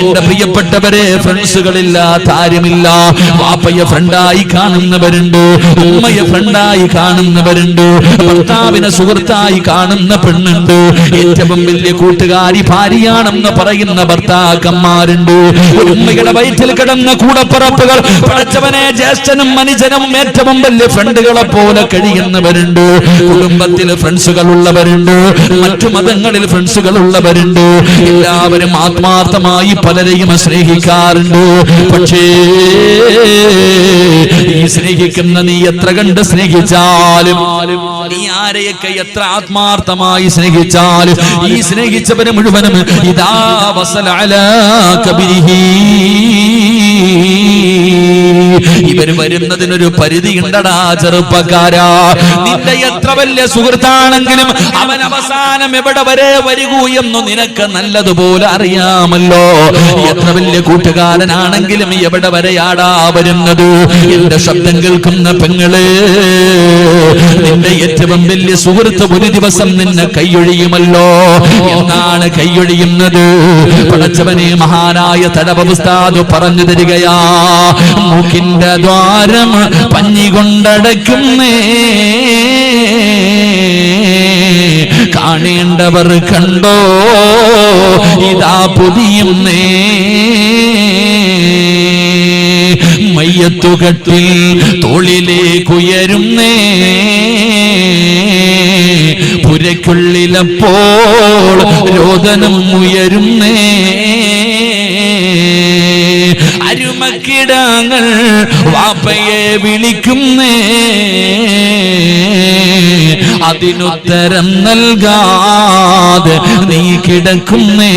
എന്റെ പ്രിയപ്പെട്ടവരെ ഫ്രണ്ട്സുകളില്ല താരമില്ല വാപ്പയെ ഫ്രണ്ടായി കാണുന്നവരുണ്ട്. ഉമ്മയെ ഫ്രണ്ടായി കാണുന്നവരുണ്ട്. ഭർത്താവിനെ സുഹൃത്തായി കാണുന്ന പെണ്ണുണ്ട്. ഏറ്റവും വലിയ കൂട്ടുകാരി ഭാര്യയാണെന്ന് പറയുന്ന ഭർത്താക്കന്മാരുണ്ട്. ഉമ്മയുടെ വയറ്റിൽ കിടന്ന കൂടപ്പറപ്പുകൾ പഠിച്ചവനെ ജ്യേഷ്ഠനും മനുജനും ഏറ്റവും വലിയ ഫ്രണ്ടുകളെ പോലെ കഴിയുന്നവരുണ്ട്. കുടുംബത്തിൽ ഫ്രണ്ട്സുകൾ ഉള്ളവരുണ്ട് മറ്റു മതങ്ങളിൽ ഫ്രണ്ട്സുകൾ ഉള്ളവരുണ്ട് എല്ലാവരും ആത്മാർത്ഥമായി പലരെയും സ്നേഹിക്കാറുണ്ട്. പക്ഷേ ഈ സ്നേഹിക്കുന്ന നീ എത്ര കണ്ട് സ്നേഹിച്ചാലും നീ ആരെയൊക്കെ എത്ര ആത്മാർത്ഥമായി സ്നേഹിച്ചാലും ഈ സ്നേഹിച്ചവന് മുഴുവനും ഇതാ വസലാല കബിരിഹീ. വരുന്നതിനൊരു പരിധി ഉണ്ടടാ ചെറുപ്പക്കാരാ. നിന്റെ എത്ര വലിയ സുഹൃത്താണെങ്കിലും അവൻ അവസാനം എവിടെ വരെ വരികൂ എന്ന് നിനക്ക് നല്ലതുപോലെ അറിയാമല്ലോ. എത്ര വലിയ കൂട്ടുകാരനാണെങ്കിലും എവിടെ വരെയാടാ വരുന്നത്? എന്റെ ശബ്ദം കേൾക്കുന്ന പെങ്ങൾ നിന്റെ ഏറ്റവും വലിയ സുഹൃത്ത് ഒരു ദിവസം നിന്നെ കൈയൊഴിയുമല്ലോ. എന്നാണ് കൈയൊഴിയുന്നത്? പടച്ചവനെ മഹാനായ തടവസ്ഥാതു പറഞ്ഞു തരികയാ മൂക്കിന്റെ ദ്വാരം പഞ്ഞി കൊണ്ടടക്കുന്നേ കാണേണ്ടവർ കണ്ടോ? ഇതാ പുതിയുന്നേ മയ്യത്തുകട്ടിൽ തോളിലേക്കുയരുന്നേ പുരയ്ക്കുള്ളിലപ്പോൾ രോദനം ഉയരുന്നേ അരുമക്കിടങ്ങൾ വാപ്പയെ വിളിക്കുന്നേ. അതിനുത്തരം നൽകാതെ നീ കിടക്കുന്നേ.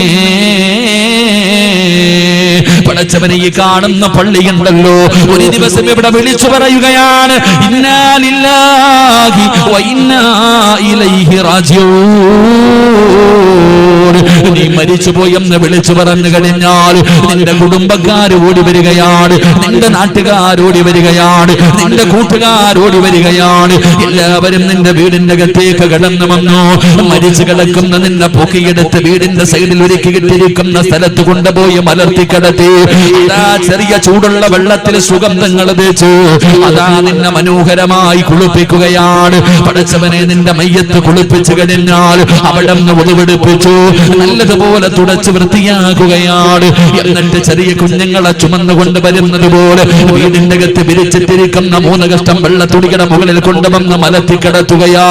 പടച്ചവനെ ഈ കാണുന്ന പള്ളിയുണ്ടല്ലോ ഒരു ദിവസം ഇവിടെ വിളിച്ചു പറയുകയാണ് ഇന്നാലില്ലാഹി നീ മരിച്ചുപോയെന്ന് വിളിച്ചു പറഞ്ഞു കഴിഞ്ഞാൽ നിന്റെ കുടുംബക്കാർ ഓടി വരികയാണ് നിന്റെ നാട്ടുകാർ ഓടി വരികയാണ് നിന്റെ കൂട്ടുകാർ ഓടി വരികയാണ്. എല്ലാവരും നിന്റെ വീടിന്റെ അകത്തേക്ക് കടന്നു വന്നു. മരിച്ചു കിടക്കുന്ന നിന്നെ പൊക്കിയെടുത്ത് വീടിന്റെ സൈഡിൽ ഒരുക്കി കിട്ടിയിരിക്കുന്ന സ്ഥലത്ത് കൊണ്ടുപോയി മലർത്തി കിടത്തി. ചെറിയ ചൂടുള്ള വെള്ളത്തിൽ സുഗന്ധങ്ങൾ തേച്ച് അതാ നിന്നെ മനോഹരമായി കുളിപ്പിക്കുകയാണ്. പടച്ചവനെ നിന്റെ മയ്യത്ത് കുളിപ്പിച്ചു കഴിഞ്ഞാൽ അവിടെ നിന്ന് ഉതവെടുപ്പിച്ചു നല്ലതുപോലെ തുടച്ച് വൃത്തിയാക്കുകയാണ്. എന്നിട്ട് ചെറിയ കുഞ്ഞുങ്ങളെ ചുമന്നുകൊണ്ട് വരുന്നത് പോലെ വീടിന്റെ അകത്ത് വിരിച്ചിട്ടിരിക്കുന്ന മൂന്ന് കഷ്ടം വെള്ളത്തുടിയുടെ മുകളിൽ കൊണ്ടുവന്ന് മലത്തി കിടത്തുകയാ.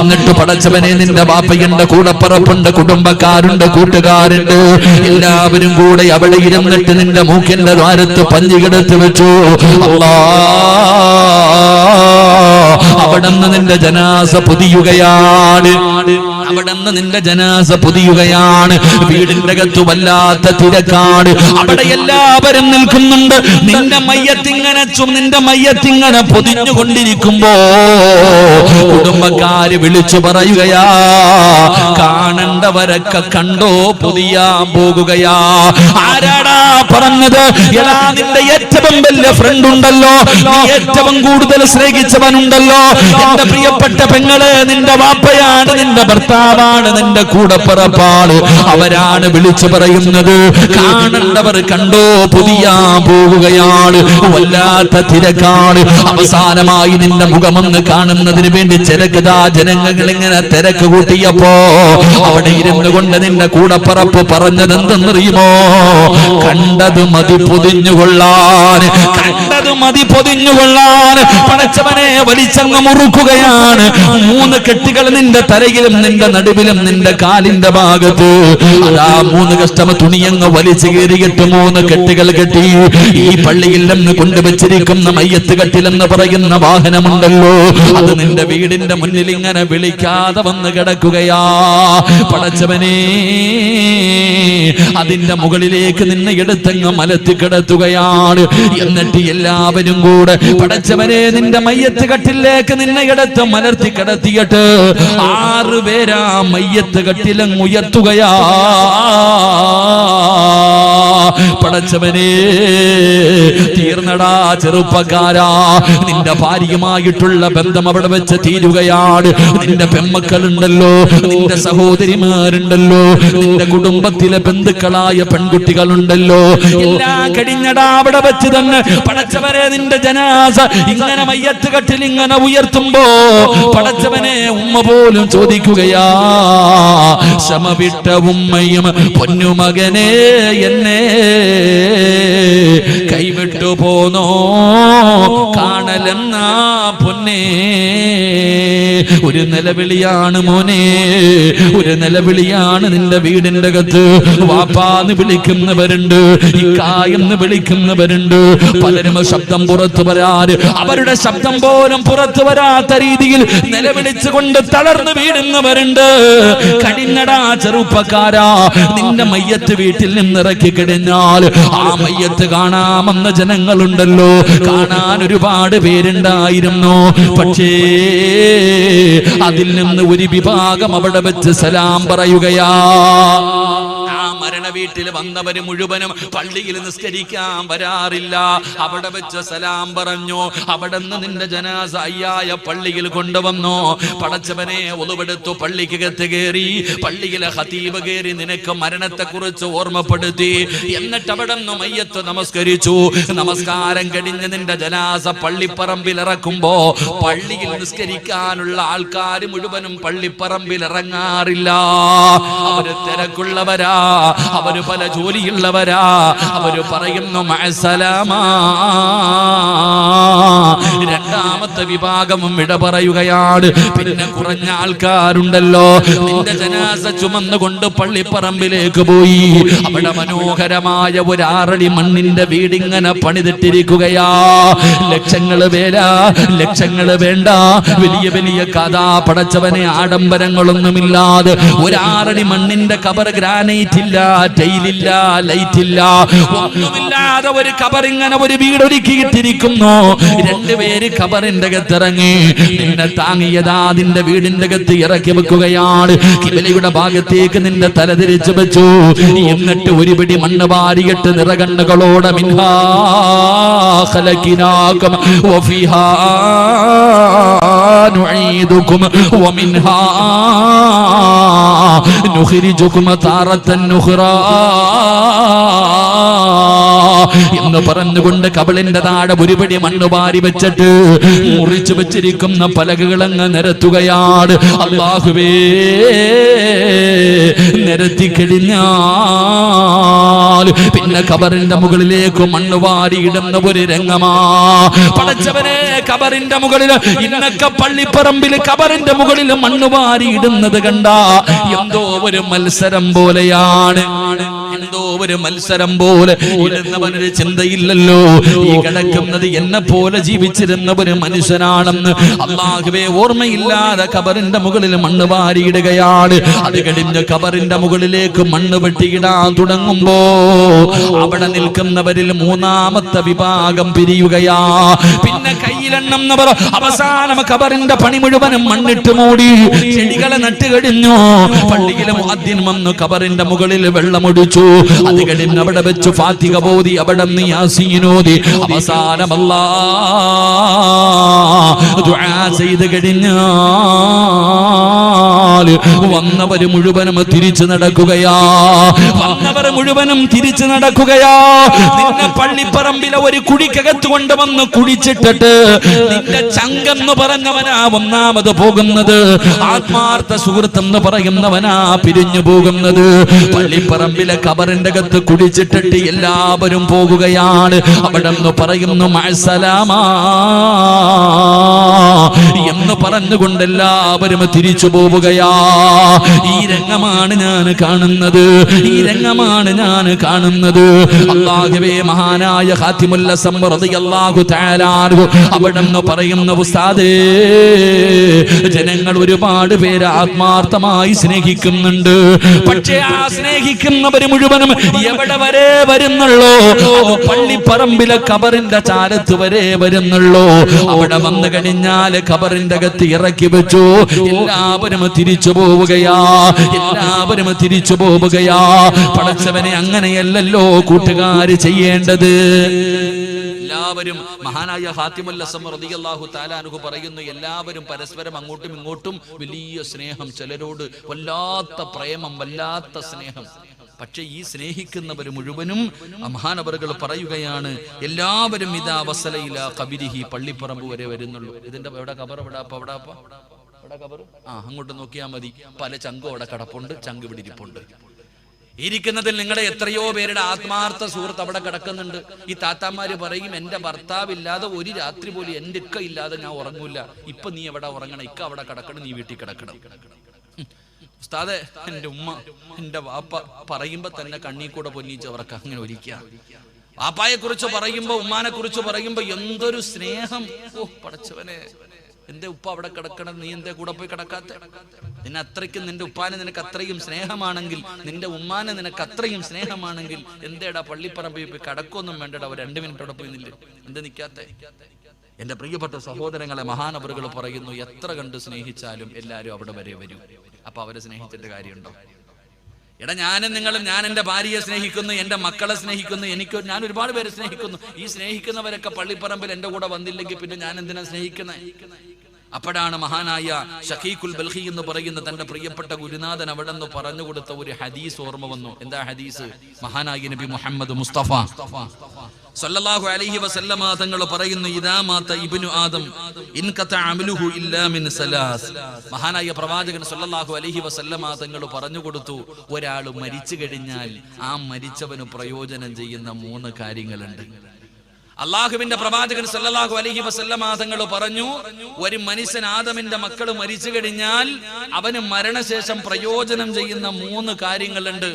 എന്നിട്ട് പടച്ചവനെ നിന്റെ വാപ്പയുണ്ട് കൂടപ്പറപ്പുണ്ട് കുടുംബക്കാരുണ്ട് കൂട്ടുകാരുണ്ട്. എല്ലാവരും കൂടെ അവിടെ ഇരുന്നിട്ട് നിന്റെ മൂക്കിന്റെ ദ്വാരത്ത് പഞ്ഞി കിടത്ത് വെച്ചു. അവിടെ നിന്റെ ജനാസ പൊതിയുകയാണ്. അവിടുന്ന് നിന്റെ ജനാസ പൊതിയുകയാണ്. വീടിന്റെ അകത്തു വല്ലാത്ത തിരക്കാട് അവിടെ എല്ലാവരും നിൽക്കുന്നുണ്ട്. നിന്റെ മയ്യത്തിങ്ങനെ നിന്റെ മയ്യത്തിങ്ങനെ പൊതിഞ്ഞുകൊണ്ടിരിക്കുമ്പോ കുടുംബക്കാര് വിളിച്ചു പറയുകയാ കാണണ്ടവരൊക്കെ കണ്ടോ പൊതിയാൻ പോകുകയാ. ആരാടാ പറഞ്ഞത്? നിന്റെ ഏറ്റവും വലിയ ഫ്രണ്ട് ഉണ്ടല്ലോ. ഏറ്റവും കൂടുതൽ സ്നേഹിച്ചവനുണ്ടല്ലോ. എന്റെ പ്രിയപ്പെട്ട പെങ്ങൾ നിന്റെ വാപ്പയാണ് നിന്റെ ഭർത്താവാണ് നിന്റെ കൂടെ കൂടപ്പിറപ്പാണ് അവരാണ് വിളിച്ചു പറയുന്നത്. കാണേണ്ടവർ കണ്ടോ പുതിയ പോവുകയാണ് വല്ലാത്ത തിരക്കാണ് അവസാനമായി നിന്റെ മുഖമെന്ന് കാണുന്നതിന് വേണ്ടി തിരക്കതാ ജനങ്ങൾ ഇങ്ങനെ തിരക്ക് കൂട്ടിയപ്പോ അവിടെ ഇരുന്നു കൊണ്ട് നിന്റെ കൂടപ്പിറപ്പ് പറഞ്ഞത് എന്തെന്നറിയുമോ കണ്ടത് മതി പൊതിഞ്ഞുകൊള്ളാൻ കണ്ടത് മതി പൊതിഞ്ഞുകൊള്ളാൻ പടച്ചവനെ വലിച്ചങ്ങ് മുറുക്കുകയാണ്. മൂന്ന് കെട്ടികൾ നിന്റെ തലയിലും നിന്റെ നടുവിലും നിന്റെ കാലിന്റെ ഭാഗത്ത്. അതാ മൂന്ന് കഷ്ടമ തുണിയങ്ങ് വലിച്ചു കയറിയിട്ട് മൂന്ന് കെട്ടുകൾ കെട്ടി. ഈ പള്ളിയിൽ നിന്ന് കൊണ്ടുവച്ചിരിക്കുന്ന മയ്യത്ത് കെട്ടിലെന്ന് പറയുന്ന വാഹനമുണ്ടല്ലോ. അത് നിന്റെ വീടിന്റെ മുന്നിൽ ഇങ്ങനെ വിളിക്കാതെ വന്ന് കിടക്കുകയാ. പടച്ചവനെ അതിന്റെ മുകളിലേക്ക് നിന്നെ എടുത്തങ്ങ് മലത്തി കിടത്തുകയാണ്. എന്നിട്ട് എല്ലാവരും കൂടെ പടച്ചവനെ നിന്റെ മയ്യത്ത് കട്ടിലേക്ക് നിന്നെ എടുത്ത് മലർത്തി കിടത്തിയിട്ട് ആറ് പേരാ മയ്യത്ത് കട്ടിലങ്ങ് ഉയർത്തുകയാ. പടച്ചവനെ തീർ തീർന്നടാ ചെറുപ്പക്കാരാ. നിന്റെ ഭാര്യയുമായിട്ടുള്ള ബന്ധം അവിടെ വെച്ച് തീരുകയാണ്. നിന്റെ പെമ്മക്കളുണ്ടല്ലോ നിന്റെ സഹോദരിമാരുണ്ടല്ലോ നിന്റെ കുടുംബത്തിലെ ബന്ധുക്കളായ പെൺകുട്ടികളുണ്ടല്ലോ. എല്ലാം കഴിഞ്ഞടാ അവിടെ വെച്ച് തന്നെ പടച്ചവരെ നിന്റെ ജനാസ ഇങ്ങനെ മയ്യത്ത് കട്ടിൽ ഇങ്ങനെ ഉയർത്തുമ്പോ പടച്ചവനെ ഉമ്മ പോലും ചോദിക്കുകയാ. ശമവിട്ട ഉമ്മയും പൊന്നുമകനെ എന്നെ കൈവിട്ടു പോന്നോ? കാണലെന്നാ പൊന്നേ? ഒരു നിലവിളിയാണ് മോനെ. ഒരു നിലവിളിയാണ് നിന്റെ വീടിന്റെ അകത്ത്. വാപ്പാന്ന് വിളിക്കുന്നവരുണ്ട് ഇക്കായെന്ന് വിളിക്കുന്നവരുണ്ട്. പലരും ശബ്ദം പുറത്തു വരാറ്. അവരുടെ ശബ്ദം പോലും പുറത്തു വരാത്ത രീതിയിൽ നിലവിളിച്ചുകൊണ്ട് തളർന്നു വീഴുന്നവരുണ്ട്. കടിഞ്ഞടാ ചെറുപ്പക്കാരാ. നിന്റെ മയ്യത്ത് വീട്ടിൽ നിന്നിറക്കി കഴിഞ്ഞാൽ ആ മയ്യത്ത് കാണാമെന്ന ജനങ്ങളുണ്ടല്ലോ. കാണാൻ ഒരുപാട് പേരുണ്ടായിരുന്നു. പക്ഷേ അതിൽ നിന്ന് ഒരു വിഭാഗം അവിടെ വെച്ച് സലാം പറയുകയാ. ആ മരണ വീട്ടിൽ വന്നവര് മുഴുവനും പള്ളിയിൽ നിസ്കരിക്കാൻ വരാറില്ല. അവിടെ വെച്ച് സലാം പറഞ്ഞു. അവിടെ നിന്ന് നിന്റെ ജനാസ അയ്യായ പള്ളിയിൽ കൊണ്ടുവന്നു. പടച്ചവനെ ഒളിവെടുത്തു പള്ളിക്കകത്ത് കയറി പള്ളിയിലെ ഹതീബ് കയറി നിനക്ക് മരണത്തെ കുറിച്ച് ഓർമ്മപ്പെടുത്തി. എന്നിട്ട് അവിടെ നിന്ന് മയ്യത്ത് നമസ്കരിച്ചു. നമസ്കാരം കഴിഞ്ഞ് നിന്റെ ജനാസ പള്ളിപ്പറമ്പിൽ ഇറക്കുമ്പോ പള്ളിയിൽ നിസ്കരിക്കാനുള്ള ആൾക്കാർ മുഴുവനും പള്ളിപ്പറമ്പിൽ ഇറങ്ങാറില്ല. അവർ തിരക്കുള്ളവരാ. അവർ പല ജോലിയുള്ളവരാ. അവർ പറയുന്നു രണ്ടാമത്തെ വിഭാഗവും വിട പറയുകയാണ്. പിന്നെ കുറഞ്ഞ ആൾക്കാരുണ്ടല്ലോ. നിന്റെ ജനാസ ചുമന്നുകൊണ്ട് പള്ളിപ്പറമ്പിലേക്ക് പോയി. അവിടെ മനോഹരമായ ഒരു ആറടി മണ്ണിന്റെ വീടിങ്ങനെ പണിതിട്ടിരിക്കുകയാ. ലക്ഷങ്ങൾ വേല ലക്ഷങ്ങൾ വേണ്ട. വലിയ വലിയ കഥ പടച്ചവനെ ആഡംബരങ്ങളൊന്നുമില്ലാതെ ഒരാറടി മണ്ണിന്റെ കബർ ഗ്രാനൈറ്റ് ലാറ്റില്ല ജയിലില്ല ലൈറ്റില്ല. ഒന്നുമില്ലാതെ ഒരു കബറിങ്ങനെ ഒരു വീടൊരുക്കിയിട്ടിരിക്കുന്നു രണ്ടുപേര് കബറിന്റെ അകത്തിറങ്ങി. നിന്നെ താങ്ങിയതാ നിന്റെ വീടിന്റെ അകത്ത് ഇറക്കി വെക്കുകയാണ്. കിബലിയുടെ ഭാഗത്തേക്ക് നിന്റെ തല തിരിച്ചു വെച്ചു. എന്നിട്ട് ഒരു പിടി മണ്ണ് വാരിയിട്ട് നിറകണ്ണുകളോടെ മിൻഹാ نعيدكم ومنها نخرجكم تارة أخرى എന്ന് പറഞ്ഞുകൊണ്ട് കബളിന്റെ താഴെ ഒരുപടി മണ്ണ് വാരി വെച്ചിട്ട് മുറിച്ചു വെച്ചിരിക്കുന്ന പലകകളങ്ങ് നിരത്തുകയാണ് അള്ളാഹുവേ നിരത്തി പിന്നെ കബറിന്റെ മുകളിലേക്ക് മണ്ണ് വാരിയിടുന്ന ഒരു രംഗമാ. പടച്ചവനെ കബറിന്റെ മുകളിൽ ഇന്നൊക്കെ പള്ളിപ്പറമ്പിൽ കബറിന്റെ മുകളിൽ മണ്ണ് വാരിയിടുന്നത് കണ്ട. എന്തോ ഒരു മത്സരം പോലെയാണ്. എന്തോ ഒരു മത്സരം പോലെ ഇടുന്നവനൊരു ചിന്തയില്ലല്ലോ. ഈ കിടക്കുന്നത് എന്നെ പോലെ ജീവിച്ചിരുന്ന ഒരു മനുഷ്യനാണെന്ന് അള്ളാഹുവെ ഓർമ്മയില്ലാതെ കബറിന്റെ മുകളിൽ മണ്ണ് വാരിയിടുകയാണ്. അത് കഴിഞ്ഞ് കബറിന്റെ മുകളിലേക്ക് മണ്ണ് വെട്ടിയിടാൻ തുടങ്ങുമ്പോ അവിടെ നിൽക്കുന്നവരിൽ മൂന്നാമത്തെ വിഭാഗം പിരിയുകയാ. പിന്നെ കയ്യിലെണ്ണുന്നവർ അവസാനം കബറിന്റെ പണി മുഴുവനും മണ്ണിട്ട് മൂടി. ചെടികളെ നട്ട് പള്ളിയിലും പള്ളിയിലെ ആദ്യം വന്നു കബറിന്റെ മുകളിൽ വെള്ളമൊടിച്ചു. അത് കഴിഞ്ഞ് അവിടെ വെച്ചു ഫാത്തിക ബോധി അവിടെ നിന്ന് യാസീനോദി ചെയ്ത് കഴിഞ്ഞാ കഴിഞ്ഞാൽ വന്നവര് മുഴുവനും തിരിച്ചു നടക്കുകയാ. വന്നവർ മുഴുവനും തിരിച്ചു നടക്കുകയാ. നിന്നെ പള്ളിപ്പറമ്പിലെ ഒരു കുടിക്കകത്ത് കൊണ്ടുവന്ന് കുടിച്ചിട്ടിട്ട് നിന്റെ ചങ്കെന്ന് പറഞ്ഞവനാ ഒന്നാമത് പോകുന്നത്. ആത്മാർത്ഥ സുഹൃത്തെന്ന് പറയുന്നവനാ പിരിഞ്ഞു പോകുന്നത്. പള്ളിപ്പറമ്പിലെ കബറിന്റെ അകത്ത് കുടിച്ചിട്ടിട്ട് എല്ലാവരും പോകുകയാണ്. അവിടെ നിന്ന് പറയുന്നു മഴസലാമാ എന്ന് പറഞ്ഞുകൊണ്ട് എല്ലാവരും തിരിച്ചു പോവുകയാ. ഈ രംഗമാണ് ഞാൻ കാണുന്നത്. ഈ രംഗമാണ് ഞാൻ കാണുന്നത്. അള്ളാഹുവേ മഹാനായ ഹാത്തിമുല്ല സമ്മറതി അള്ളാഹു താരാർഹു അവിടെ നിന്ന് പറയുന്ന ഉസ്താദേ ജനങ്ങൾ ഒരുപാട് പേര് ആത്മാർത്ഥമായി സ്നേഹിക്കുന്നുണ്ട്. പക്ഷേ ആ സ്നേഹിക്കുന്നവര് മുഴുവനും എവിടെ വരെ വരുന്നുള്ളൂ? പള്ളിപ്പറമ്പിലെ കബറിന്റെ ചാരത്ത് വരെ വരുന്നുള്ളൂ. അവിടെ വന്നു കഴിഞ്ഞാൽ ഖബറിന്റെ അകത്ത് ഇറക്കി വെച്ചു. എല്ലാവരും തിരിച്ചു പോവുകയാ. എല്ലാവരും തിരിച്ചു പോവുകയാ. പടച്ചവനെ അങ്ങനെയല്ലല്ലോ കൂട്ടുകാര് ചെയ്യേണ്ടത്. എല്ലാ എല്ലാവരും മഹാനായ ഹാത്തിമുൽ അസം റളിയല്ലാഹു താലാനുഹു പറയുന്നു എല്ലാവരും പരസ്പരം അങ്ങോട്ടും ഇങ്ങോട്ടും വലിയ സ്നേഹം ചിലരോട് വല്ലാത്ത പ്രേമം വല്ലാത്ത സ്നേഹം. പക്ഷെ ഈ സ്നേഹിക്കുന്നവർ മുഴുവനും മഹാനവറുകൾ പറയുകയാണ് എല്ലാവരും ഇതാ വസലയില കബിരിഹി പള്ളിപ്പറമ്പ് വരെ വരുന്നുള്ളൂ. ഇതിന്റെ എവിടെ കബർ? എവിടെ അപ്പ? എവിടെ അപ്പ? എവിടെ കബർ? ആ അങ്ങോട്ട് നോക്കിയാൽ മതി. പല ചങ്കും അവിടെ കിടപ്പുണ്ട് ചങ്ക് ഇവിടെ ഇരിപ്പുണ്ട് ഇരിക്കുന്നതിൽ നിങ്ങളുടെ എത്രയോ പേരുടെ ആത്മാർത്ഥ സുഹൃത്ത് അവിടെ കിടക്കുന്നുണ്ട്. ഈ താത്താമാര് പറയും എന്റെ ഭർത്താവില്ലാതെ ഒരു രാത്രി പോലും എന്റെ ഇക്ക ഇല്ലാതെ ഞാൻ ഉറങ്ങൂല. ഇപ്പൊ നീ എവിടെ ഉറങ്ങണം? ഇക്ക അവിടെ കിടക്കണം നീ വീട്ടിൽ കിടക്കണം. ഉസ്താദെ എന്റെ ഉമ്മ എന്റെ വാപ്പ പറയുമ്പോ തന്നെ കണ്ണീ കൂടെ പൊന്നിച്ച് അവർക്ക് അങ്ങനെ ഒരിക്കുക വാപ്പായെ കുറിച്ച് പറയുമ്പോ ഉമ്മാനെ കുറിച്ച് പറയുമ്പോ എന്തൊരു സ്നേഹം. ഓ പടച്ചവനെ എന്റെ ഉപ്പ അവിടെ കിടക്കണം? നീ എന്റെ കൂടെ പോയി കിടക്കാത്ത? നിന്നെ അത്രയ്ക്കും നിന്റെ ഉപ്പാനെ നിനക്ക് അത്രയും സ്നേഹമാണെങ്കിൽ നിന്റെ ഉമ്മാനെ നിനക്ക് അത്രയും സ്നേഹമാണെങ്കിൽ എന്തേടാ പള്ളിപ്പറമ്പിൽ പോയി കിടക്കൊന്നും വേണ്ടടാ രണ്ട് മിനിറ്റ് അവിടെ പോയി നില്ല്. എന്ത് നിൽക്കാത്തെ എന്റെ പ്രിയപ്പെട്ട സഹോദരങ്ങളെ മഹാനവറുകൾ പറയുന്നു എത്ര കണ്ട് സ്നേഹിച്ചാലും എല്ലാവരും അവിടെ വരെ വരും. അപ്പൊ അവരെ സ്നേഹിച്ചിട്ട് കാര്യമുണ്ടോ? എടാ ഞാനും നിങ്ങളും ഞാൻ എന്റെ ഭാര്യയെ സ്നേഹിക്കുന്നു എന്റെ മക്കളെ സ്നേഹിക്കുന്നു എനിക്ക് ഞാൻ ഒരുപാട് പേരെ സ്നേഹിക്കുന്നു. ഈ സ്നേഹിക്കുന്നവരൊക്കെ പള്ളിപ്പറമ്പിൽ എന്റെ കൂടെ വന്നില്ലെങ്കിൽ പിന്നെ ഞാൻ എന്തിനാ സ്നേഹിക്കുന്നത് അപ്പോഴാണ് മഹാനായ ഷഹീഖുൽ ബൽഹി എന്ന് പറയുന്ന തന്റെ പ്രിയപ്പെട്ട ഗുരുനാഥൻ അവിടെ നിന്ന് പറഞ്ഞു കൊടുത്ത ഒരു ഹദീസ് ഓർമ്മ വന്നു. എന്താ ഹദീസ്? മഹാനായ നബി മുഹമ്മദ് മുസ്തഫ. സല്ലല്ലാഹു അലൈഹി വസല്ലമ തങ്ങൾ പറയുന്നു ഇദാ മാത ഇബ്നു ആദം ഇൻ അമലുഹു ഇല്ലാ മിൻ സലാസ്. മഹാനായ പ്രവാചകൻ സല്ലല്ലാഹു അലൈഹി വസല്ലമ തങ്ങൾ പറഞ്ഞു കൊടുത്തു ഒരാൾ മരിച്ചു കഴിഞ്ഞാൽ ആ മരിച്ചവന് പ്രയോജനം ചെയ്യുന്ന മൂന്ന് കാര്യങ്ങളുണ്ട്. അള്ളാഹുവിന്റെ പ്രവാചകൻ സല്ലാഹു അലഹി വസല്ലമ തങ്ങൾ പറഞ്ഞു ഒരു മനുഷ്യൻ ആദമിന്റെ മക്കൾ മരിച്ചു കഴിഞ്ഞാൽ അവന് മരണശേഷം പ്രയോജനം ചെയ്യുന്ന മൂന്ന് കാര്യങ്ങളുണ്ട്.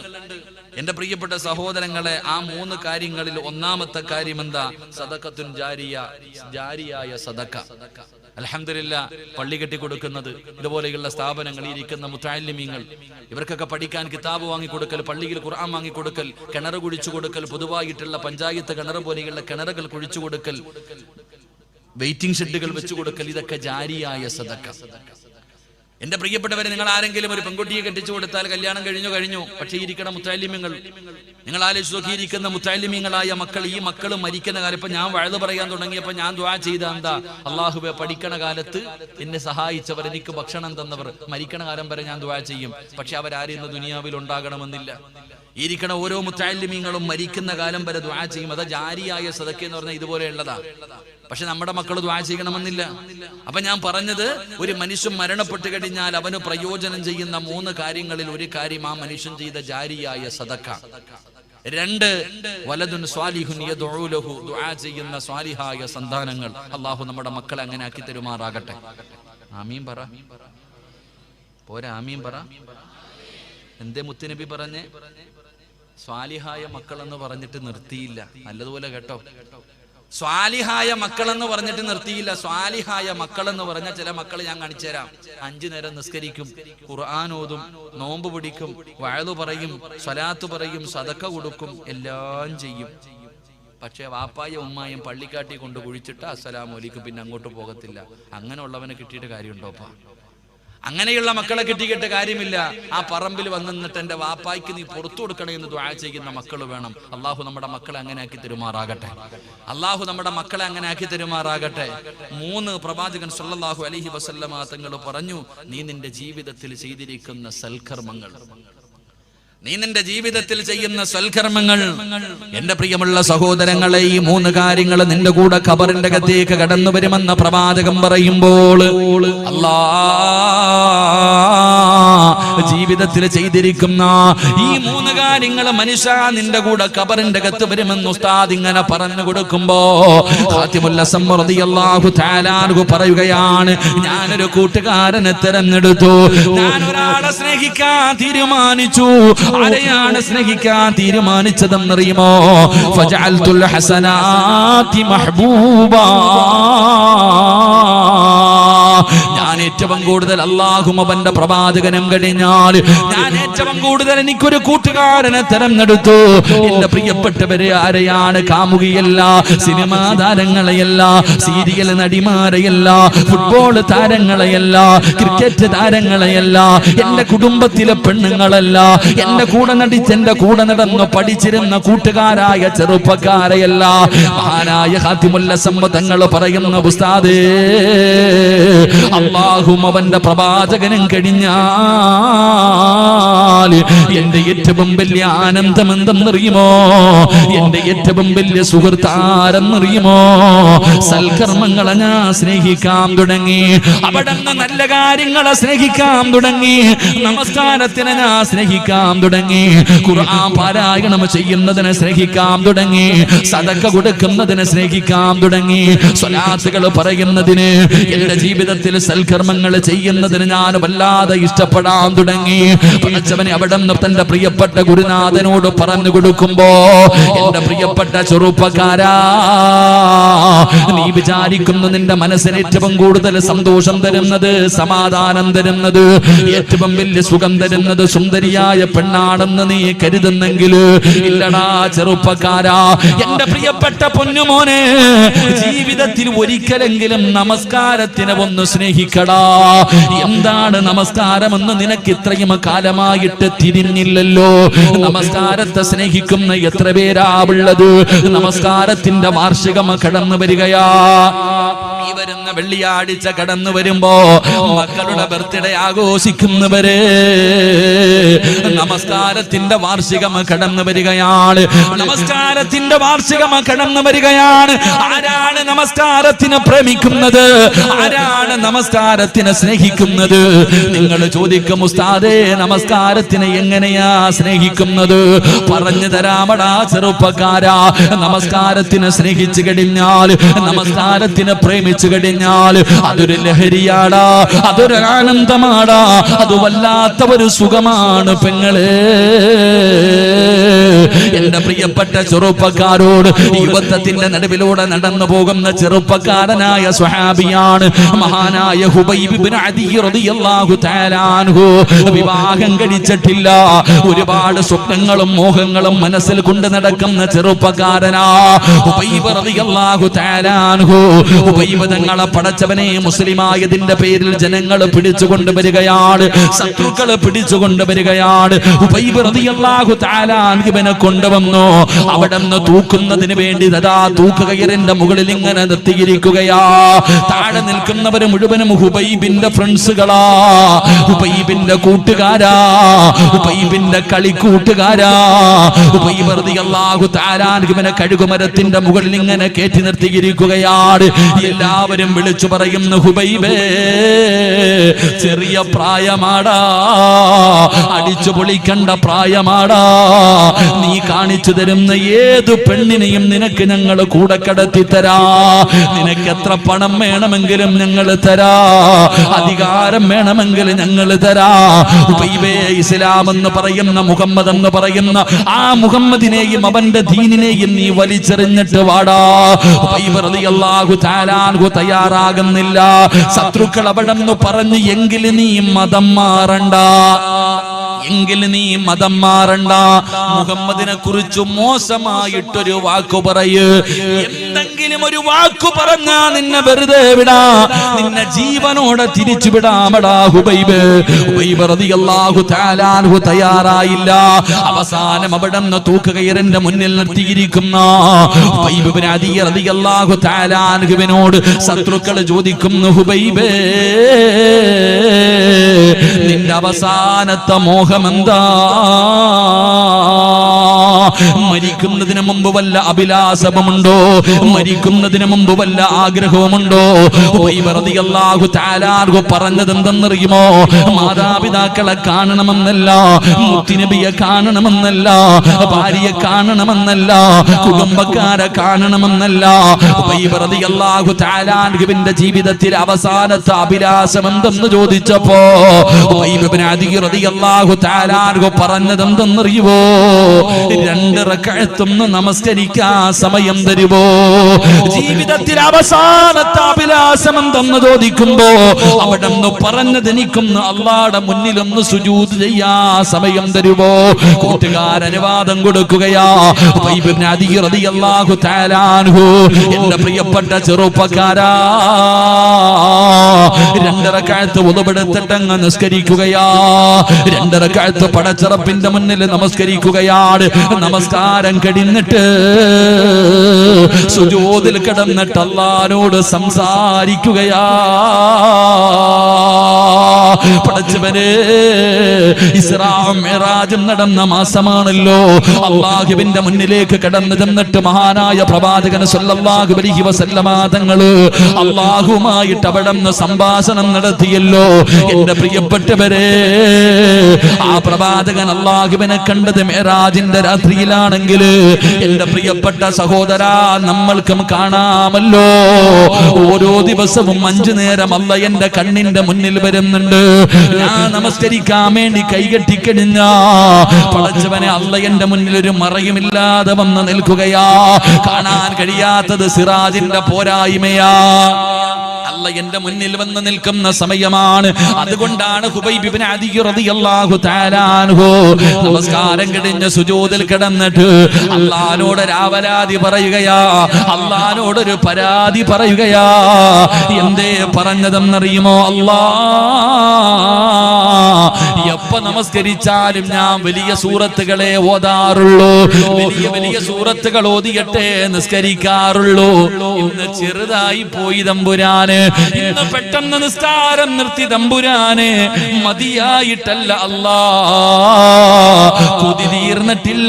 എന്റെ പ്രിയപ്പെട്ട സഹോദരങ്ങളെ ആ മൂന്ന് കാര്യങ്ങളിൽ ഒന്നാമത്തെ കാര്യം എന്താ? സദക്കത്തുൻ ജാരിയ ജാരിയായ സദക്ക അലഹമില്ല പള്ളി കെട്ടിക്കൊടുക്കുന്നത് ഇതുപോലെയുള്ള സ്ഥാപനങ്ങൾ ഇരിക്കുന്ന മുത്താലിമീങ്ങൾ ഇവർക്കൊക്കെ പഠിക്കാൻ കിതാബ് വാങ്ങിക്കൊടുക്കൽ പള്ളിയിൽ ഖുർആൻ വാങ്ങിക്കൊടുക്കൽ കിണർ കുഴിച്ചു കൊടുക്കൽ പൊതുവായിട്ടുള്ള പഞ്ചായത്ത് കിണർ പോലെയുള്ള കിണറുകൾ കുഴിച്ചു കൊടുക്കൽ വെയിറ്റിംഗ് ഷെഡുകൾ വെച്ചു കൊടുക്കൽ ഇതൊക്കെ ജാരിയായ സദക്ക. എന്റെ പ്രിയപ്പെട്ടവരെ നിങ്ങൾ ആരെങ്കിലും ഒരു പെൺകുട്ടിയെ കെട്ടിച്ചു കൊടുത്താൽ കല്യാണം കഴിഞ്ഞു കഴിഞ്ഞു. പക്ഷേ ഇരിക്കണ മുത്താലിമ്യങ്ങൾ നിങ്ങൾ ആലോചിച്ച് നോക്കിയിരിക്കുന്ന മുത്താലിമ്യങ്ങളായ മക്കൾ ഈ മക്കൾ മരിക്കുന്ന കാലം ഇപ്പൊ ഞാൻ വഴുതു പറയാൻ തുടങ്ങിയപ്പോ ഞാൻ ദ്വാ ചെയ്ത എന്താ? അള്ളാഹുബെ പഠിക്കണ കാലത്ത് എന്നെ സഹായിച്ചവർ എനിക്ക് ഭക്ഷണം തന്നവർ മരിക്കണ കാലം വരെ ഞാൻ ദ്വാ ചെയ്യും. പക്ഷെ അവരാരും ഇന്ന് ദുനിയാവിൽ ഉണ്ടാകണമെന്നില്ല. ഇരിക്കണ ഓരോ മുത്താലിമ്യങ്ങളും മരിക്കുന്ന കാലം വരെ ദ്വാ ചെയ്യും. അത് ജാരിയായ സദക്ക എന്ന് പറഞ്ഞാൽ ഇതുപോലെയുള്ളതാ. പക്ഷെ നമ്മുടെ മക്കൾ ദ്വാ ചെയ്യണമെന്നില്ല. അപ്പൊ ഞാൻ പറഞ്ഞത് ഒരു മനുഷ്യൻ മരണപ്പെട്ടു കഴിഞ്ഞാൽ അവന് പ്രയോജനം ചെയ്യുന്ന മൂന്ന് കാര്യങ്ങളിൽ ഒരു കാര്യം ആ മനുഷ്യൻ ചെയ്ത ജാരിയായ സദക്ക രണ്ട് വലതുൻ സ്വാലിഹുൻ യദ്ഉ ദുആ ചെയ്യുന്ന സ്വാലിഹായ സന്താനങ്ങൾ. അള്ളാഹു നമ്മുടെ മക്കളെ അങ്ങനെ ആക്കി തരുമാറാകട്ടെ. ആമീൻ പറ. പോരാ ആമീൻ പറ. എന്തേ മുത്തുനബി പറഞ്ഞേ? സ്വാലിഹായ മക്കളെന്ന് പറഞ്ഞിട്ട് നിർത്തിയില്ല. നല്ലതുപോലെ കേട്ടോ. സ്വാലിഹായ മക്കളെന്ന് പറഞ്ഞിട്ട് നിർത്തിയില്ല. സ്വാലിഹായ മക്കളെന്ന് പറഞ്ഞ ചില മക്കൾ ഞാൻ കാണിച്ചു തരാം അഞ്ചു നേരം നിസ്കരിക്കും ഖുർആൻ ഓതും നോമ്പ് പിടിക്കും വയലു പറയും സ്വലാത്ത് പറയും സതക്ക കൊടുക്കും എല്ലാം ചെയ്യും. പക്ഷേ വാപ്പായ ഉമ്മായും പള്ളിക്കാട്ടി കൊണ്ട് കുഴിച്ചിട്ട് അസ്സലാമൊലിക്കും പിന്നെ അങ്ങോട്ട് പോകത്തില്ല. അങ്ങനെയുള്ളവനെ കിട്ടിയിട്ട് കാര്യമുണ്ടോപ്പാ അങ്ങനെയുള്ള മക്കളെ കിട്ടിയിട്ട് കാര്യമില്ല. ആ പറമ്പിൽ വന്നിട്ട് എന്റെ വാപ്പായ്ക്ക് നീ പുറത്തു കൊടുക്കണേ എന്ന് ദ്വാ ചെയ്യുന്ന മക്കൾ വേണം. അള്ളാഹു നമ്മുടെ മക്കളെ അങ്ങനെ ആക്കി തരുമാറാകട്ടെ. അള്ളാഹു നമ്മുടെ മക്കളെ അങ്ങനെ ആക്കി തരുമാറാകട്ടെ. മൂന്ന് പ്രവാചകൻ സല്ലല്ലാഹു അലൈഹി വസല്ലമ തങ്ങൾ പറഞ്ഞു നീ നിന്റെ ജീവിതത്തിൽ ചെയ്തിരിക്കുന്ന സൽക്കർമ്മങ്ങൾ നീ നിന്റെ ജീവിതത്തിൽ ചെയ്യുന്ന സൽക്കർമ്മങ്ങൾ എന്റെ പ്രിയമുള്ള സഹോദരങ്ങളെ ഈ മൂന്ന് കാര്യങ്ങൾ നിന്റെ കൂടെ ഖബറിന്റെ അകത്തേക്ക് കടന്നു വരുമെന്ന പ്രവാചകം പറയുമ്പോൾ അല്ലാ ജീവിതത്തിൽ ചെയ്തിരിക്കുന്ന ഈ മൂന്ന് കാര്യങ്ങൾ മനുഷ്യ നിന്റെ കൂടെ കബറിന്റെ അകത്ത് വരുമെന്ന് ഉസ്താദ് ഇങ്ങനെ പറഞ്ഞു കൊടുക്കുമ്പോ പറയുകയാണ് ഞാനൊരു കൂട്ടുകാരനെ തിരഞ്ഞെടുത്തു. ഞാൻ ഒരാളെ സ്നേഹിക്കാൻ തീരുമാനിച്ചു. ആരെയാണ് സ്നേഹിക്കാൻ തീരുമാനിച്ചതെന്നറിയുമോ? ഫജഅൽതുൽ ഹസനാതി മഹ്ബൂബാ. ഏറ്റവും കൂടുതൽ അള്ളാഹും അവന്റെ പ്രവാചകനും കഴിഞ്ഞാൽ ഞാൻ ഏറ്റവും കൂടുതൽ എനിക്കൊരു കൂട്ടുകാരനെ തെരഞ്ഞെടുത്തു. എന്റെ പ്രിയപ്പെട്ടവരെ ആരെയാണ് കാമുകിയല്ല സിനിമാ താരങ്ങളെയല്ല സീരിയൽ നടിമാരെയല്ല ഫുട്ബോൾ താരങ്ങളെയല്ല ക്രിക്കറ്റ് താരങ്ങളെയല്ല എന്റെ കുടുംബത്തിലെ പെണ്ണുങ്ങളല്ല എന്റെ കൂടെ നടിച്ച് എന്റെ കൂടെ നടന്ന് പഠിച്ചിരുന്ന കൂട്ടുകാരായ ചെറുപ്പക്കാരെയല്ല. മഹാനായ ഹാത്തിമുല്ല സമ്മതങ്ങൾ പറയുന്ന പുസ്താദേ ഉസ്താദേ അള്ളാഹും അവന്റെ പ്രവാചകനും കഴിഞ്ഞാൽ എന്റെ ഏറ്റവും വലിയ ആനന്ദം എന്തെന്നറിയുമോ എന്റെ ഏറ്റവും വലിയ സുഹൃത്താരെന്നറിയുമോ? സൽക്കർമ്മങ്ങളെ ഞാൻ സ്നേഹിക്കാൻ തുടങ്ങി. അവിടെ നല്ല കാര്യങ്ങളെ സ്നേഹിക്കാൻ തുടങ്ങി. നമസ്കാരത്തിനെ ഞാൻ സ്നേഹിക്കാൻ തുടങ്ങി. ഖുർആൻ പാരായണം ചെയ്യുന്നതിനെ സ്നേഹിക്കാൻ തുടങ്ങി. സദക്ക കൊടുക്കുന്നതിനെ സ്നേഹിക്കാൻ തുടങ്ങി. സ്വലാസുകൾ പറയുന്നതിന് എന്റെ ജീവിതത്തിൽ സൽക്കർമ്മങ്ങൾ ചെയ്യുന്നതിന് ഞാൻ വല്ലാതെ ഇഷ്ടപ്പെടാൻ തുടങ്ങി. പഠിച്ചവനെ അവിടെ നിന്ന് തന്റെ പ്രിയപ്പെട്ട ഗുരുനാഥനോട് പറഞ്ഞു കൊടുക്കുമ്പോ എന്റെ പ്രിയപ്പെട്ട ചെറുപ്പക്കാരാ നീ വിചാരിക്കുന്നു നിന്റെ മനസ്സിന് ഏറ്റവും കൂടുതൽ സന്തോഷം തരുന്നത് സമാധാനം തരുന്നത് ഏറ്റവും വലിയ സുഖം തരുന്നത് സുന്ദരിയായ പെണ്ണാണെന്ന് നീ കരുതുന്നെങ്കിൽ ഇല്ലടാ ചെറുപ്പക്കാരാ എന്റെ പ്രിയപ്പെട്ട പൊന്നുമോനെ ജീവിതത്തിൽ ഒരിക്കലെങ്കിലും നമസ്കാരത്തിനെ ഒന്ന് സ്നേഹിക്കടാ എന്താണ് നമസ്കാരം എന്ന് നിനക്ക് ഇത്രയും കാലമായിട്ട് തിരിഞ്ഞില്ലല്ലോ? നമസ്കാരത്തെ സ്നേഹിക്കുന്ന എത്ര പേരാവുള്ളത് നമസ്കാരത്തിന്റെ വാർഷികം കടന്നു വരികയാ. ഈ വരുന്ന വെള്ളിയാഴ്ച കടന്നു വരുമ്പോ മക്കളുടെ ബർത്ത്ഡേ ആഘോഷിക്കുന്നവര് നമസ്കാരത്തിന്റെ വാർഷികം കടന്നു വരികയാണ്. നമസ്കാരത്തിന്റെ വാർഷികം കടന്നു വരികയാണ്. ആരാണ് നമസ്കാരത്തിന് പ്രേമിക്കുന്നത്? ആരാണ് നമസ്കാരത്തിന് സ്നേഹിക്കുന്നത്? നിങ്ങൾ ചോദിക്കും ഉസ്താദേ നമസ്കാരത്തിന് എങ്ങനെയാ സ്നേഹിക്കുന്നത്? പറഞ്ഞു തരാമടാ ചെറുപ്പക്കാരാ. നമസ്കാരത്തിന് സ്നേഹിച്ചു കഴിഞ്ഞാൽ നമസ്കാരത്തിനെ പ്രേമിച്ചു കഴിഞ്ഞാൽ അതൊരു ലഹരിയാടാ അതൊരു ആനന്ദമാടാ അത് വല്ലാത്ത ഒരു സുഖമാണ് പെങ്ങളെ. എന്റെ പ്രിയപ്പെട്ട ചെറുപ്പക്കാരോട് യുവത്വത്തിന്റെ നടുവിലൂടെ നടന്നു പോകുന്ന ചെറുപ്പക്കാരനായ സ്വഹാബിയാണ് മഹാനായ വിവാഹം കഴിച്ചിട്ടില്ല. ഒരുപാട് സ്വപ്നങ്ങളും മോഹങ്ങളും മനസ്സിൽ കൊണ്ട് നടക്കുന്ന ചെറുപ്പക്കാരനാ പടച്ചവനെ മുസ്ലിമായതിന്റെ പേരിൽ ജനങ്ങൾ പിടിച്ചുകൊണ്ട് വരികയാണ്. ശത്രുക്കൾ പിടിച്ചുകൊണ്ട് വരികയാണ്. അൻഹുവിനെ കൊണ്ടുവന്നു? അവിടെ നിന്ന് തൂക്കുന്നതിന് വേണ്ടി തഥാ തൂക്കുകയറിന്റെ മുകളിൽ ഇങ്ങനെ നിർത്തിയിരിക്കുകയാ. താഴെ നിൽക്കുന്നവര് മുഴുവനും ഹുബൈബിന്റെ ഫ്രണ്ട്സുകളാ. ഹുബൈബിന്റെ കൂട്ടുകാരാ. ഹുബൈബിന്റെ ഹുബൈബ് റളിയല്ലാഹു തആല അൻഹുവിനെ കഴുകുമരത്തിന്റെ മുകളിൽ ഇങ്ങനെ കയറ്റി നിർത്തിയിരിക്കുകയാണ്. എല്ലാവരും വിളിച്ചു പറയുന്നു ഹുബൈബേ ചെറിയ പ്രായമാടാ. അടിച്ചു പൊളിക്കണ്ട പ്രായമാടാ. നീ കാണിച്ചു തരുന്ന ഏത് പെണ്ണിനെയും നിനക്ക് ഞങ്ങൾ കൂടെ കടത്തി തരാ. നിനക്ക് എത്ര പണം വേണമെങ്കിലും ഞങ്ങൾ തരാ. അധികാരം വേണമെങ്കിലും ഞങ്ങൾ തരാ. ഇസ്ലാം എന്ന് പറയുന്ന മുഹമ്മദ് എന്ന് പറയുന്ന ആ മുഹമ്മദിനെയും അവന്റെ ദീനിനെയും നീ വലിച്ചെറിഞ്ഞിട്ട് വാടാ. തയ്യാറാകുന്നില്ല. ശത്രുക്കൾ അവിടെ പറഞ്ഞു എങ്കിൽ നീ മതം മാറണ്ട. എങ്കിൽ നീ മതം മാറണ്ട. മുഹമ്മദിനെ കുറിച്ച് മോശമായിട്ടൊരു വാക്കു പറയ്. എന്തെങ്കിലും ഒരു വാക്കു പറഞ്ഞാ നിന്നെ വെറുതെ വിടാ. നിന്നെ ജീവനോടെ തിരിച്ചു വിടാമടാ ഹുബൈബ്. ഹുബൈബ് റളിയല്ലാഹു തആല അൻഹു തയ്യാറായില്ല. അവസാനം അവിടെ നിന്ന് തൂക്കുകയറിന്റെ മുന്നിൽ നിർത്തിയിരിക്കുന്ന ഹുബൈബ് ഇബ്നു അദി റളിയല്ലാഹു തആല അൻഹുവിനോട് ശത്രുക്കൾ ചോദിക്കുന്നു ഹുബൈബേ. നിന്റെ അവസാനത്തെ മോഹം എന്താ മരിക്കുന്നതിന് മുമ്പ് വല്ല അഭിലാഷമുണ്ടോ? മരിക്കുന്നതിന് മുമ്പ് വല്ല ആഗ്രഹവുമുണ്ടോ? പറഞ്ഞത് എന്തെന്നറിയുമോ മാതാപിതാക്കളെ കാണണമെന്നല്ല മുത്തിനബിയെ കാണണമെന്നല്ല ഭാര്യയെ കാണണമെന്നല്ല കുടുംബക്കാരെ കാണണമെന്നല്ല. അള്ളാഹു താലാർഗുവിന്റെ ജീവിതത്തിൽ അവസാനത്തെ അഭിലാഷം എന്തെന്ന് ചോദിച്ചപ്പോ അള്ളാഹു താലാർഗു പറഞ്ഞത് എന്തെന്നറിയുവോ രണ്ട് റക്കഴത്തൊന്ന് നമസ്കരിക്കാൻ സമയം തരുമോ? ജീവിതത്തിൽ അവസാനത്തെ അഭിലാഷം എന്തെന്ന് ചോദിക്കുമ്പോ അവിടെ പറഞ്ഞത് എനിക്കൊന്ന് അള്ളാടെ മുന്നിലൊന്ന് സുജൂത് ചെയ്യാ സമയം തരുമോ? കൂട്ടുകാർ അനുവാദം കൊടുക്കുകയാ. റളിയല്ലാഹു എന്റെ പ്രിയപ്പെട്ട ചെറുപ്പക്കാരാ. രണ്ടര കാലത്ത് ഉതപെടുത്തിട്ടങ്ങ് നിസ്കരിക്കുകയാ. രണ്ടര കാലത്ത് പടച്ചിറപ്പിന്റെ മുന്നിൽ നമസ്കരിക്കുകയാണ്. നമസ്കാരം കഴിഞ്ഞിട്ട് സുജോതിൽ കിടന്നിട്ട് അള്ളാനോട് സംസാരിക്കുകയാ. പടച്ചവരെ ഇസ്രാം മിറാജും നടന്ന മാസമാണല്ലോ. അള്ളാഹുവിന്റെ മുന്നിലേക്ക് കടന്നു ചെന്നിട്ട് മഹാനായ പ്രവാചകൻ വസല്ലമ തങ്ങൾ അള്ളാഹുമായിട്ട് അവിടെ നിന്ന് സംഭാഷണം നടത്തിയല്ലോ. എന്റെ പ്രിയപ്പെട്ടവരെ ആ പ്രവാചകൻ അള്ളാഹുവിനെ കണ്ടത് മെറാജിന്റെ രാത്രിയിലാണെങ്കിൽ എന്റെ പ്രിയപ്പെട്ട സഹോദര നമ്മൾക്കും കാണാമല്ലോ. ഓരോ ദിവസവും അഞ്ചു നേരം അല്ല എന്റെ കണ്ണിന്റെ മുന്നിൽ വരുന്നുണ്ട്. ഞാൻ നമസ്കരിക്കാൻ വേണ്ടി കൈകെട്ടിക്കഴിഞ്ഞ പടച്ചവനെ അല്ല എന്റെ മുന്നിൽ ഒരു മറയുമില്ലാതെ വന്ന് നിൽക്കുകയാ. കാണാൻ കഴിയാത്തത് സിറാജിന്റെ പോരായ്മയാ. അല്ല എന്റെ മുന്നിൽ വന്ന് നിൽക്കുന്ന സമയമാണ്. അതുകൊണ്ടാണ് നമസ്കാരം കഴിഞ്ഞ് സുജോതിൽ കിടന്നിട്ട് അള്ളാനോട് രാവലാതി പറയുകയാ അള്ളാനോട് ഒരു പരാതി പറയുകയാ. എന്തേ പറഞ്ഞതെന്നറിയുമോ? അല്ലാ എപ്പ നമസ്കരിച്ചാലും ഞാൻ വലിയ സൂറത്തുകളെ ഓതാറുള്ളൂ. വലിയ വലിയ സൂറത്തുകൾ ഓതിയട്ടെ നിസ്കരിക്കാറുള്ളൂ. ഇന്ന് ചെറുതായി പോയി തമ്പുരാന്. ഇന്ന് പെട്ടെന്ന് നിസ്കാരം നിർത്തി തമ്പുരാന്. മതിയായിട്ടല്ല അല്ലാ കുതി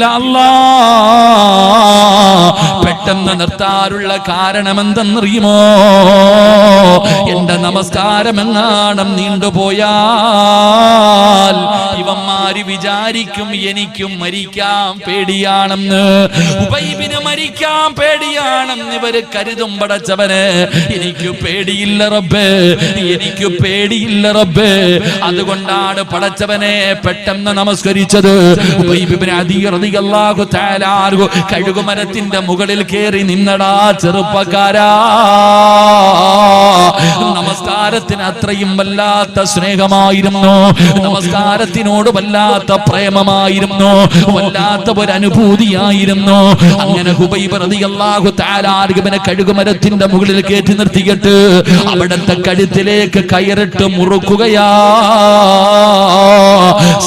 അല്ലാ പെട്ടെന്ന് നിർത്താറുള്ള കാരണം എന്തെന്നറിയുമോ എന്റെ നമസ്കാരം എങ്ങാണം നീണ്ടുപോയാൽ ഇവന്മാര് വിചാരിക്കും എനിക്കും മരിക്കാം പേടിയാണെന്ന്. ഉബൈബിന് മരിക്കാം പേടിയാണെന്ന് ഇവർ കരുതും പടച്ചവന്. എനിക്ക് പേടിയില്ല റബ്ബ് എനിക്ക് പേടിയില്ല റബ്ബ്. അതുകൊണ്ടാണ് പടച്ചവനെ പെട്ടെന്ന് നമസ്കരിച്ചത്. ഉബൈബിന് കഴുകുമരത്തിന്റെ മുകളിൽ കയറി നിന്നടാ ചെറുപ്പക്കാരാ. നമസ്കാരത്തിന് അത്രയും വല്ലാത്ത സ്നേഹമായിരുന്നു. നമസ്കാരത്തിനോട് വല്ലാത്ത പ്രേമമായിരുന്നു. വല്ലാത്ത ഒരു അനുഭൂതിയായിരുന്നു അങ്ങനെ ഹുബൈബ് റളിയല്ലാഹു തആല ആർഗുവിനെ കഴുകുമരത്തിന്റെ മുകളിൽ കയറ്റി നിർത്തിയിട്ട് അവിടത്തെ കഴുത്തിലേക്ക് കയറിട്ട് മുറുക്കുകയാ.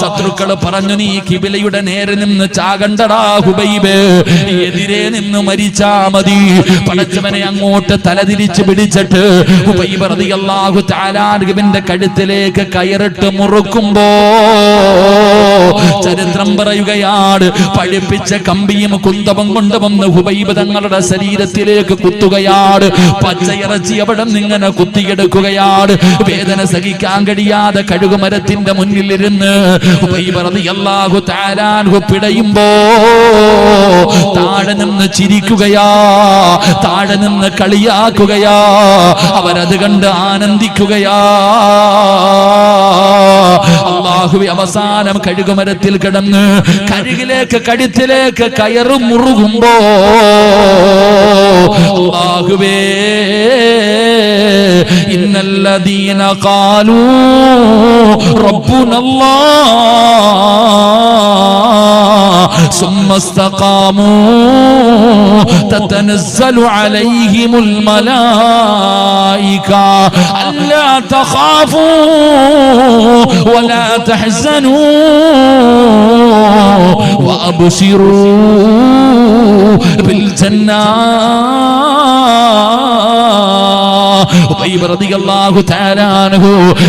ശത്രുക്കൾ പറഞ്ഞു നീ കിബിലയുടെ നേരെ നിന്ന് ചാകണ്ടടാ ഹുബൈബ്. എതിരെ നിന്ന് മരിച്ചാ മതി. പടച്ചവനെ അങ്ങോട്ട് തലതിരിച്ച് പിടിച്ചിട്ട് തആല ആർഗുവിന്റെ കഴുത്തിലേക്ക് കയറിട്ട് മുറുക്കുമ്പോ ചരിത്രം പറയുകയാണ്. പഴിപ്പിച്ച കമ്പിയും കുന്തവും കൊണ്ട് വന്ന് ഹുബൈബ് തങ്ങളുടെ ശരീരത്തിലേക്ക് കുത്തുകയാണ്. പച്ചയിറച്ചി അവിടെ നിങ്ങനെ കുത്തിയെടുക്കുകയാണ്. വേദന സഹിക്കാൻ കഴിയാതെ കഴുകുമരത്തിന്റെ മുന്നിലിരുന്ന് ഹുബൈബ് റളിയല്ലാഹു തആല പിടയുമ്പോ പിടയുമ്പോ താഴെ നിന്ന് ചിരിക്കുകയാ താഴെ നിന്ന് കളിയാക്കുകയാ അവരത് കണ്ട് ആനന്ദിക്കുകയാ. അള്ളാഹുവി അവസാനം കഴുകുമരത്തിൽ കിടന്ന് കഴുകിലേക്ക് കഴുത്തിലേക്ക് കയറും മുറുകുമ്പോ അള്ളാഹുവേ ഇന്നല്ലദീന ഖാലൂ റബ്ബുനല്ലാഹ് ثم استقاموا. تتنزل عليهم الملائكة. ألا تخافوا ولا تحزنوا. وأبشروا بالجنة.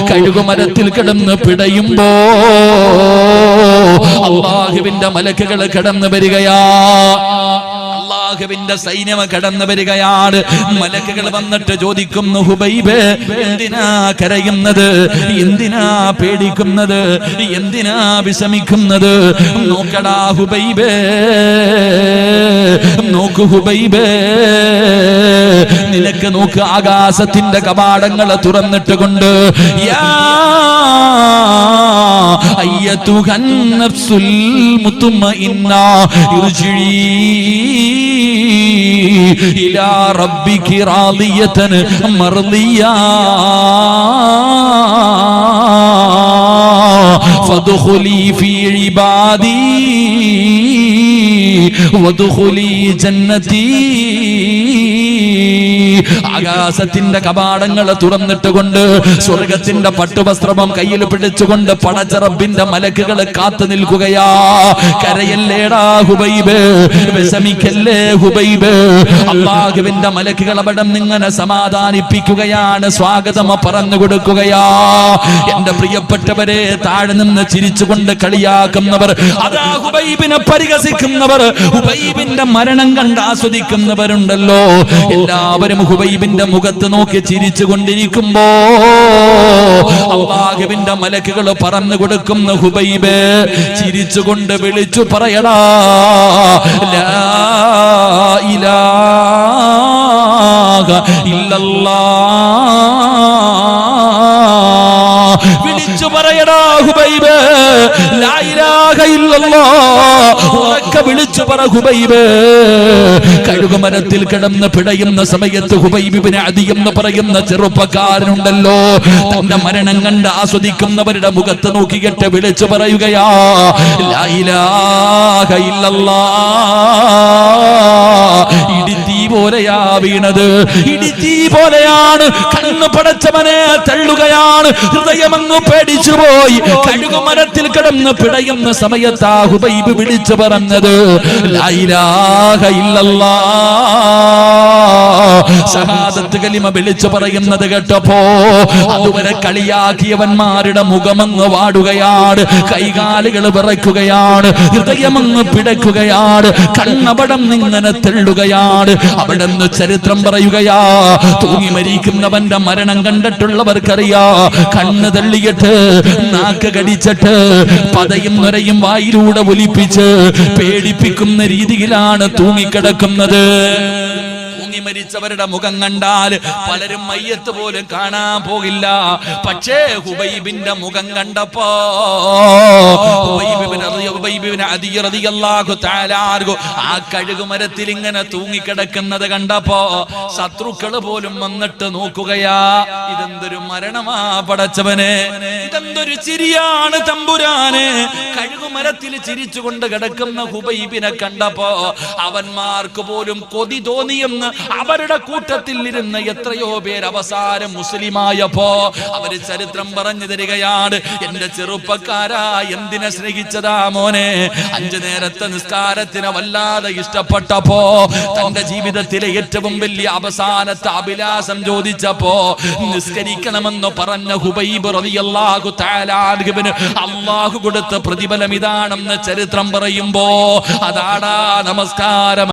കഴുകുമരത്തിൽ കിടന്ന് പിടയുമ്പോ അള്ളാഹുവിന്റെ മലക്കുകൾ കടന്നു വരികയാ. അള്ളാഹുവിന്റെ സൈന്യം കടന്നു വരികയാണ്. മലക്കുകൾ വന്നിട്ട് ചോദിക്കുന്നു ഹുബൈബ് എന്തിനാ കരയുന്നത്? എന്തിനാ പേടിക്കുന്നത്? എന്തിനാ വിഷമിക്കുന്നത്? നോക്കടാ ഹുബൈബ്. നോക്കു ഹുബൈബ്. നിനക്ക് നോക്ക് ആകാശത്തിന്റെ കവാടങ്ങൾ തുറന്നിട്ട് കൊണ്ട് അയ്യത്തുഹൻ മുത്തുമ്മ ഇന്ന രുചിഴീ ഇലാ റബ്ബിക്ക് റാളിയതന് മർദിയാ. ഫദ്ഖുലി ഫീ ഇബാദി വദ്ഖുലി ജന്നതി. ആകാശത്തിന്റെ കപാടങ്ങൾ തുറന്നിട്ട് കൊണ്ട് സ്വർഗത്തിന്റെ പട്ടുവസ്ത്രമം കയ്യിൽ പിടിച്ചുകൊണ്ട് പടച്ചറബിന്റെ മലക്കുകൾ കാത്തു നിൽക്കുകയാ. കരയല്ലേടാ ഹുബൈബ് വിഷമിക്കല്ലേ ഹുബൈബ്. അള്ളാഹുവിന്റെ മലക്കുകൾ അവിടെ നിങ്ങനെ സമാധാനിപ്പിക്കുകയാണ് സ്വാഗതം പറഞ്ഞു കൊടുക്കുകയാ. എന്റെ പ്രിയപ്പെട്ടവരെ താഴെ നിന്ന് ചിരിച്ചുകൊണ്ട് കളിയാക്കുന്നവർ അതാ ഹുബൈബിനെ പരിഹസിക്കുന്നവർ ഹുബൈബിന്റെ മരണം കണ്ട് ആസ്വദിക്കുന്നവരുണ്ടല്ലോ. എല്ലാവരും ഹുബൈബിന്റെ മുഖത്ത് നോക്കി ചിരിച്ചു കൊണ്ടിരിക്കുമ്പോ അള്ളാഹുവിന്റെ മലക്കുകൾ പറഞ്ഞു കൊടുക്കുന്ന ഹുബൈബ് ചിരിച്ചുകൊണ്ട് വിളിച്ചു പറയടാ വിളിച്ചു പറയടാ ഹുബൈബ് ലാ ഇലാഹ ഇല്ലല്ലാഹ്. ഉറക്കെ വിളിച്ചു പറ ഹുബൈബ്. കഴുകുമരത്തിൽ കിടന്ന് പിടയുന്ന സമയത്ത് ഹുബൈബിനെ അധിയെന്ന് പറയുന്ന ചെറുപ്പക്കാരനുണ്ടല്ലോ. തന്റെ മരണം കണ്ട് ആസ്വദിക്കുന്നവരുടെ മുഖത്ത് നോക്കിയിട്ട് വിളിച്ചു പറയുകയാ ഇടിത്തീ പോലെയാ വീണത്. ഇടിത്തീ പോലെയാണ് കണ്ണ് പടച്ചവനെ തള്ളുകയാണ്. ഹൃദയമങ്ങ് പേടിച്ചു പോയി. കഴുകുമരത്തിൽ കിടന്ന് പിടയുന്ന സമയത്താ ഹുബൈബ് വിളിച്ചു പറഞ്ഞത് ലാ ഇല്ലല്ലാ. ഷഹാദത്ത് കലിമ വിളിച്ചു പറയുന്നത് കേട്ടപ്പോ അതുവരെ കളിയാക്കിയവന്മാരുടെ മുഖമങ്ങ് വാടുകയാണ് കൈകാലുകൾ വിറയ്ക്കുകയാണ് ഹൃദയമങ്ങ് പിടയ്ക്കുകയാണ് കണ്ണപടം ഇങ്ങനെ തെള്ളുകയാണ്. അവിടെ നിന്ന് ചരിത്രം പറയുകയാ തൂങ്ങി മരിക്കുന്നവന്റെ മരണം കണ്ടിട്ടുള്ളവർക്കറിയാ കണ്ണ് തള്ളിയിട്ട് നാക്ക് കടിച്ചിട്ട് പതയും നുരയും വായിലൂടെ ഒലിപ്പിച്ച് പേടിപ്പിക്കുന്ന രീതിയിലാണ് തൂങ്ങിക്കിടക്കുന്നത്. തൂങ്ങി മരിച്ചവരുടെ മുഖം കണ്ടാൽ പലരും മയ്യത്ത് പോലും കാണാൻ പോകില്ല. പക്ഷേ ഹുബൈബിന്റെ മുഖം കണ്ടപ്പോ ആ കഴുകുമരത്തിൽ ഇങ്ങനെ തൂങ്ങിക്കിടക്കുന്നത് കണ്ടപ്പോ ശത്രുക്കൾ പോലും വന്നിട്ട് നോക്കുകയാ. ഇതെന്തൊരു മരണമാ പടച്ചവനെ. ഇതെന്തൊരു ചിരിയാണ് തമ്പുരാന്. കഴുകുമരത്തിൽ ചിരിച്ചുകൊണ്ട് കിടക്കുന്ന ഹുബൈബിനെ കണ്ടപ്പോ അവന്മാർക്ക് പോലും കൊതി തോന്നിയെന്ന് അവരുടെ കൂട്ടത്തിൽ ഇരുന്ന് എത്രയോ പേർ അവസാനം മുസ്ലിമായപ്പോ അവർ ചരിത്രം പറഞ്ഞു തരികയാണ്. എന്റെ ചെറുപ്പക്കാരാ എന്തിനെ സ്നേഹിച്ചതാ മോനെ? അഞ്ചു നേരത്തെ നിസ്കാരത്തിന് വല്ലാതെ ഇഷ്ടപ്പെട്ടപ്പോ തന്റെ ജീവിതത്തിലെ ഏറ്റവും വലിയ അവസാനത്തെ അഭിലാഷം ചോദിച്ചപ്പോ നിസ്കരിക്കണമെന്ന് പറഞ്ഞ ഹുബൈബ് റളിയല്ലാഹു തആല അൻഹുവിന് അള്ളാഹു കൊടുത്ത പ്രതിഫലം ഇതാണെന്ന് ചരിത്രം പറയുമ്പോ അതാടാ നമസ്കാരം.